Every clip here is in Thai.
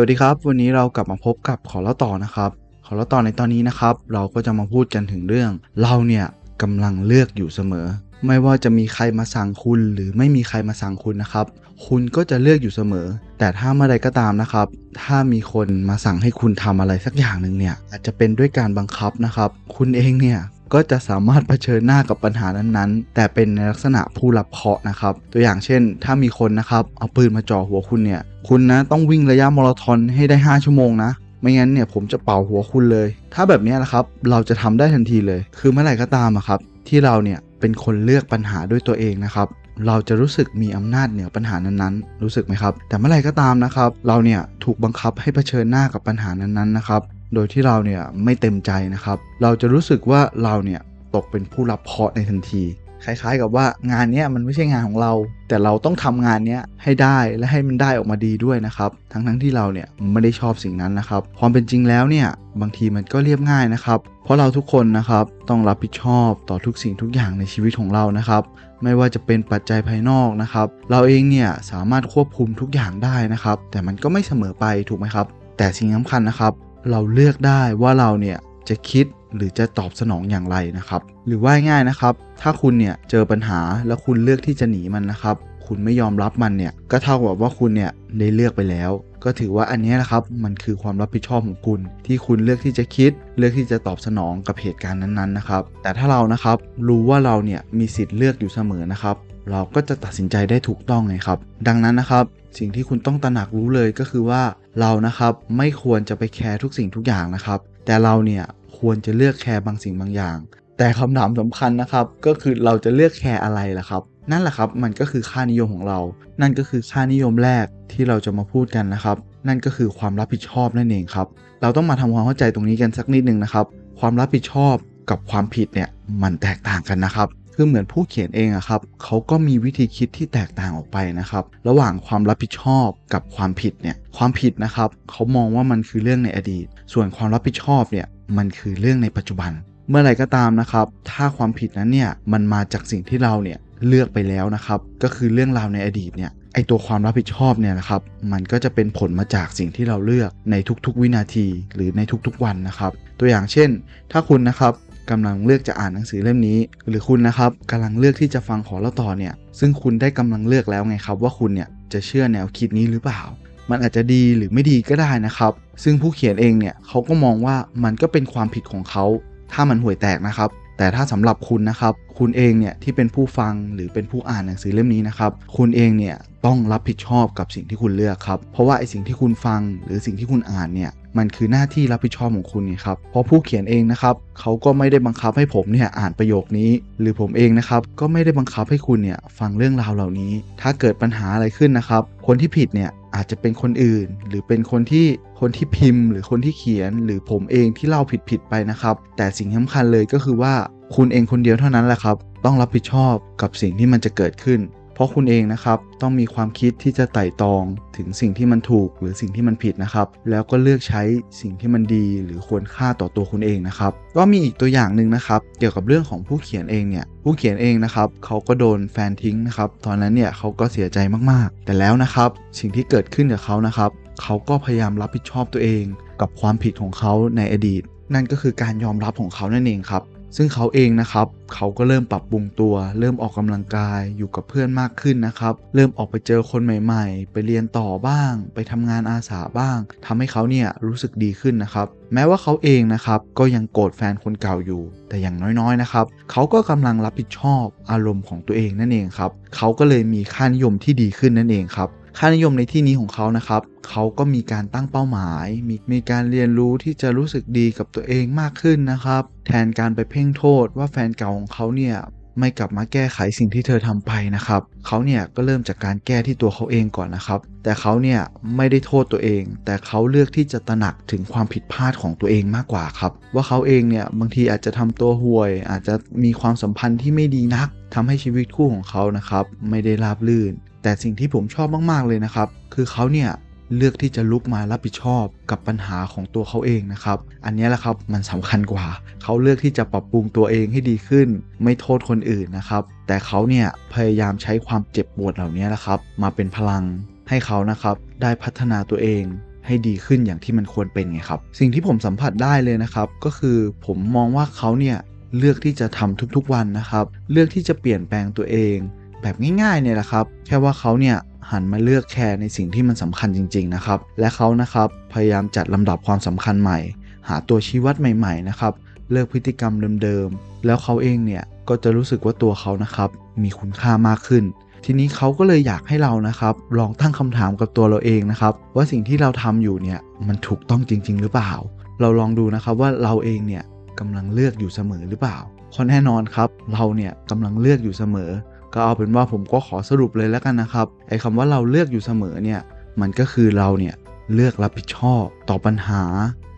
วัสดีครับ วันนี้เรากลับมาพบกับขอเล่าต่อนะครับ ขอเล่าต่อในตอนนี้นะครับ เราก็จะมาพูดกันถึงเรื่อง เราเนี่ยกำลังเลือกอยู่เสมอ ไม่ว่าจะมีใครมาสั่งคุณ หรือไม่มีใครมาสั่งคุณนะครับ คุณก็จะเลือกอยู่เสมอ แต่ถ้าเมื่อใดก็ตามนะครับ ถ้ามีคนมาสั่งให้คุณทำอะไรสักอย่างหนึ่งเนี่ยอาจจะเป็นด้วยการบังคับนะครับ คุณเองเนี่ย ก็จะสามารถเผชิญหน้ากับปัญหานั้นๆ แต่เป็นในลักษณะผู้รับเคราะห์นะครับ ตัวอย่างเช่น ถ้ามีคนนะครับเอาปืนมาจ่อหัวคุณเนี่ย คุณนะต้องวิ่งระยะมาราธอนให้ได้ 5 ชั่วโมงนะไม่งั้นเนี่ยผมจะเป่าหัวคุณเลย ถ้าแบบนี้นะครับเราจะทำได้ทันทีเลย คือเมื่อไหร่ก็ตามอะครับ ที่เราเนี่ยเป็นคนเลือกปัญหาด้วยตัวเองนะครับเราจะรู้สึกมีอำนาจเหนือปัญหานั้นๆ รู้สึกไหมครับ แต่เมื่อไหร่ก็ตามนะครับ เราเนี่ยถูกบังคับให้เผชิญหน้ากับปัญหานั้นๆนะครับ โดยที่เราเนี่ยไม่เต็มใจนะครับ เราจะรู้สึกว่าเราเนี่ยตกเป็นผู้รับเคราะห์ในทันที คล้ายๆกับว่างานนี้มันไม่ใช่งานของเรา แต่เราต้องทำงานนี้ให้ได้และให้มันได้ออกมาดีด้วยนะครับ ทั้งๆที่เราเนี่ยไม่ได้ชอบสิ่งนั้นนะครับ ความเป็นจริงแล้วเนี่ยบางทีมันก็เรียบง่ายนะครับ เพราะเราทุกคนนะครับต้องรับผิดชอบต่อทุกสิ่งทุกอย่างในชีวิตของเรานะครับ ไม่ว่าจะเป็นปัจจัยภายนอกนะครับ เราเองเนี่ยสามารถควบคุมทุกอย่างได้นะครับ แต่มันก็ไม่เสมอไปถูกไหมครับ แต่สิ่งสำคัญนะครับ เราเลือกได้ว่าเราเนี่ยจะคิดหรือจะตอบสนองอย่างไรนะครับ หรือว่าง่ายนะครับ ถ้าคุณเนี่ยเจอปัญหาแล้วคุณเลือกที่จะหนีมันนะครับ คุณไม่ยอมรับมันเนี่ยก็เท่ากับว่าคุณเนี่ยได้เลือกไปแล้ว ก็ถือว่าอันนี้นะครับมันคือความรับผิดชอบของคุณ ที่คุณเลือกที่จะคิด เลือกที่จะตอบสนองกับเหตุการณ์นั้นๆนะครับ แต่ถ้าเรานะครับรู้ว่าเราเนี่ยมีสิทธิ์เลือกอยู่เสมอนะครับ เราก็จะตัดสินใจได้ถูกต้องไงครับ ดังนั้นนะครับ สิ่งที่คุณต้องตระหนักรู้เลยก็คือว่าเรานะครับไม่ควรจะไปแคร์ทุกสิ่งทุกอย่างนะครับ แต่เราเนี่ยควรจะเลือกแคร์บางสิ่งบางอย่าง แต่คำถามสำคัญนะครับก็คือเราจะเลือกแคร์อะไรล่ะครับ นั่นแหละครับมันก็คือค่านิยมของเรา นั่นก็คือค่านิยมแรกที่เราจะมาพูดกันนะครับ นั่นก็คือความรับผิดชอบนั่นเองครับ เราต้องมาทำความเข้าใจตรงนี้กันสักนิดหนึ่งนะครับ ความรับผิดชอบกับความผิดเนี่ยมันแตกต่างกันนะครับ คือเหมือนผู้เขียนเองอะครับเขาก็มีวิธีคิดที่แตกต่างออกไปนะครับ ระหว่างความรับผิดชอบกับความผิดเนี่ยความผิดนะครับเขามองว่ามันคือเรื่องในอดีต ส่วนความรับผิดชอบเนี่ยมันคือเรื่องในปัจจุบัน เมื่อไรก็ตามนะครับ ถ้าความผิดนั้นเนี่ยมันมาจากสิ่งที่เราเนี่ยเลือกไปแล้วนะครับ ก็คือเรื่องราวในอดีตเนี่ยไอตัวความรับผิดชอบเนี่ยนะครับ มันก็จะเป็นผลมาจากสิ่งที่เราเลือกในทุกๆวินาทีหรือในทุกๆวันนะครับ ตัวอย่างเช่น ถ้าคุณนะครับ กำลังเลือกจะอ่านหนังสือเล่มนี้ หรือคุณนะครับกำลังเลือกที่จะฟังขอเล่าต่อเนี่ย ซึ่งคุณได้กำลังเลือกแล้วไงครับว่าคุณเนี่ยจะเชื่อแนวคิดนี้หรือเปล่า มันอาจจะดีหรือไม่ดีก็ได้นะครับ ซึ่งผู้เขียนเองเนี่ยเขาก็มองว่ามันก็เป็นความผิดของเขา ถ้ามันห่วยแตกนะครับ แต่ถ้าสำหรับคุณนะครับ คุณเองเนี่ยที่เป็นผู้ฟังหรือเป็นผู้อ่านหนังสือเล่มนี้นะครับ คุณเองเนี่ยต้องรับผิดชอบกับสิ่งที่คุณเลือกครับ เพราะว่าไอสิ่งที่คุณฟังหรือสิ่งที่คุณอ่านเนี่ย มันคือหน้าที่รับผิดชอบของคุณไงครับ เพราะผู้เขียนเองนะครับเขาก็ไม่ได้บังคับให้ผมเนี่ยอ่านประโยคนี้ หรือผมเองนะครับก็ไม่ได้บังคับให้คุณเนี่ยฟังเรื่องราวเหล่านี้ ถ้าเกิดปัญหาอะไรขึ้นนะครับ คนที่ผิดเนี่ยอาจจะเป็นคนอื่น หรือเป็นคนที่คนที่พิมพ์ หรือคนที่เขียน หรือผมเองที่เล่าผิดๆไปนะครับ แต่สิ่งสำคัญเลยก็คือว่าคุณเองคนเดียวเท่านั้นแหละครับ ต้องรับผิดชอบกับสิ่งที่มันจะเกิดขึ้น เพราะคุณเองนะครับต้องมีความคิดที่จะไต่ตองถึงสิ่งที่มันถูกหรือสิ่งที่มันผิดนะครับ แล้วก็เลือกใช้สิ่งที่มันดีหรือควรค่าต่อตัวคุณเองนะครับ ก็มีอีกตัวอย่างหนึ่งนะครับ เกี่ยวกับเรื่องของผู้เขียนเองเนี่ย ผู้เขียนเองนะครับเขาก็โดนแฟนทิ้งนะครับ ตอนนั้นเนี่ยเขาก็เสียใจมากๆ แต่แล้วนะครับ สิ่งที่เกิดขึ้นกับเขานะครับเขาก็พยายามรับผิดชอบตัวเอง กับความผิดของเขาในอดีต นั่นก็คือการยอมรับของเขานั่นเองครับ ซึ่งเขาเองนะครับเขาก็เริ่มปรับปรุงตัว เริ่มออกกำลังกายอยู่กับเพื่อนมากขึ้นนะครับ เริ่มออกไปเจอคนใหม่ๆ ไปเรียนต่อบ้าง ไปทำงานอาสาบ้างทำให้เขาเนี่ยรู้สึกดีขึ้นนะครับ แม้ว่าเขาเองนะครับก็ยังโกรธแฟนคนเก่าอยู่ แต่อย่างน้อยๆนะครับเขาก็กำลังรับผิดชอบอารมณ์ของตัวเองนั่นเองครับเขาก็เลยมีค่านิยมที่ดีขึ้นนั่นเองครับ ค่านิยมในที่นี้ของเขานะครับ เขาก็มีการตั้งเป้าหมาย มีมีการเรียนรู้ที่จะรู้สึกดีกับตัวเองมากขึ้นนะครับ แทนการไปเพ่งโทษว่าแฟนเก่าของเขาเนี่ยไม่กลับมาแก้ไขสิ่งที่เธอทำไปนะครับ เขาเนี่ยก็เริ่มจากการแก้ที่ตัวเขาเองก่อนนะครับ แต่เขาเนี่ยไม่ได้โทษตัวเอง แต่เขาเลือกที่จะตระหนักถึงความผิดพลาดของตัวเองมากกว่าครับ ว่าเขาเองเนี่ยบางทีอาจจะทำตัวห่วย อาจจะมีความสัมพันธ์ที่ไม่ดีนักทำให้ชีวิตคู่ของเขานะครับ ไม่ได้ราบรื่น แต่สิ่งที่ผมชอบมากๆเลยนะครับ คือเขาเนี่ยเลือกที่จะลุกมารับผิดชอบกับปัญหาของตัวเขาเองนะครับ อันนี้แหละครับมันสำคัญกว่า เขาเลือกที่จะปรับปรุงตัวเองให้ดีขึ้น ไม่โทษคนอื่นนะครับ แต่เขาเนี่ยพยายามใช้ความเจ็บปวดเหล่านี้แหละครับ มาเป็นพลังให้เขานะครับได้พัฒนาตัวเองให้ดีขึ้นอย่างที่มันควรเป็นไงครับ สิ่งที่ผมสัมผัสได้เลยนะครับ ก็คือผมมองว่าเขาเนี่ยเลือกที่จะทำทุกๆวันนะครับ เลือกที่จะเปลี่ยนแปลงตัวเอง แบบง่ายๆเนี่ยแหละครับ แค่ว่าเขาเนี่ยหันมาเลือกแคร์ในสิ่งที่มันสำคัญจริง ๆ นะครับ และเขานะครับพยายามจัดลำดับความสำคัญใหม่ หาตัวชี้วัดใหม่ ๆ นะครับ เลิกพฤติกรรมเดิมๆ แล้วเขาเองเนี่ยก็จะรู้สึกว่าตัวเขานะครับมีคุณค่ามากขึ้น ทีนี้เขาก็เลยอยากให้เรานะครับ ลองตั้งคำถามกับตัวเราเองนะครับ ว่าสิ่งที่เราทำอยู่เนี่ยมันถูกต้องจริง ๆ หรือเปล่า เราลองดูนะครับว่าเราเองเนี่ยกำลังเลือกอยู่เสมอหรือเปล่าเพราะแน่นอนครับ เราเนี่ยกำลังเลือกอยู่เสมอ ก็เอาเป็นว่าผมก็ขอสรุปเลยแล้วกันนะครับไอ้คำว่าเราเลือกอยู่เสมอเนี่ยมันก็คือเราเนี่ยเลือกรับผิดชอบต่อปัญหา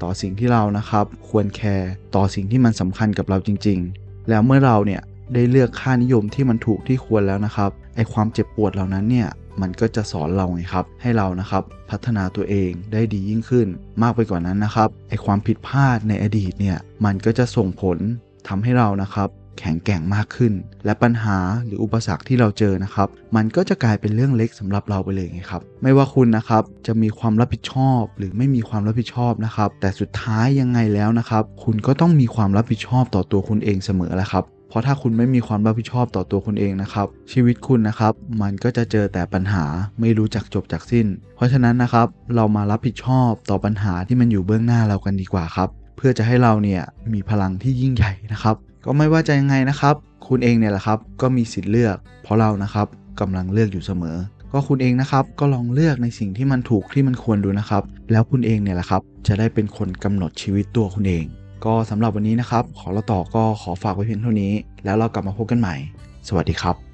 ต่อสิ่งที่เรานะครับ ควรแคร์ต่อสิ่งที่มันสำคัญกับเราจริง ๆ แล้วเมื่อเราเนี่ยได้เลือกค่านิยมที่มันถูกที่ควรแล้วนะครับไอความเจ็บปวดเหล่านั้นเนี่ยมันก็จะสอนเราไงครับ ให้เรานะครับพัฒนาตัวเองได้ดียิ่งขึ้น มากไปกว่านั้นนะครับไอความผิดพลาดในอดีตเนี่ยมันก็จะส่งผลทำให้เรานะครับ แข็งแกร่งมากขึ้น และปัญหาหรืออุปสรรคที่เราเจอนะครับ มันก็จะกลายเป็นเรื่องเล็กสำหรับเราไปเลยไงครับ ไม่ว่าคุณนะครับจะมีความรับผิดชอบ หรือไม่มีความรับผิดชอบนะครับ แต่สุดท้ายยังไงแล้วนะครับ คุณก็ต้องมีความรับผิดชอบต่อตัวคุณเองเสมอแหละครับเพราะถ้าคุณไม่มีความรับผิดชอบต่อตัวคุณเองนะครับ ชีวิตคุณนะครับ มันก็จะเจอแต่ปัญหาไม่รู้จักจบจากสิ้น เพราะฉะนั้นนะครับ เรามารับผิดชอบต่อปัญหาที่มันอยู่เบื้องหน้าเรากันดีกว่าครับ เพื่อจะให้เราเนี่ยมีพลังที่ยิ่งใหญ่นะครับ ก็ไม่ว่าจะยังไงนะครับ คุณเองเนี่ยแหละครับก็มีสิทธิ์เลือก เพราะเรานะครับกำลังเลือกอยู่เสมอ ก็คุณเองนะครับก็ลองเลือกในสิ่งที่มันถูกที่มันควรดูนะครับ แล้วคุณเองเนี่ยแหละครับจะได้เป็นคนกำหนดชีวิตตัวคุณเอง ก็สำหรับวันนี้นะครับ ขอเราต่อก็ขอฝากไว้เพียงเท่านี้ แล้วเรากลับมาพบกันใหม่ สวัสดีครับ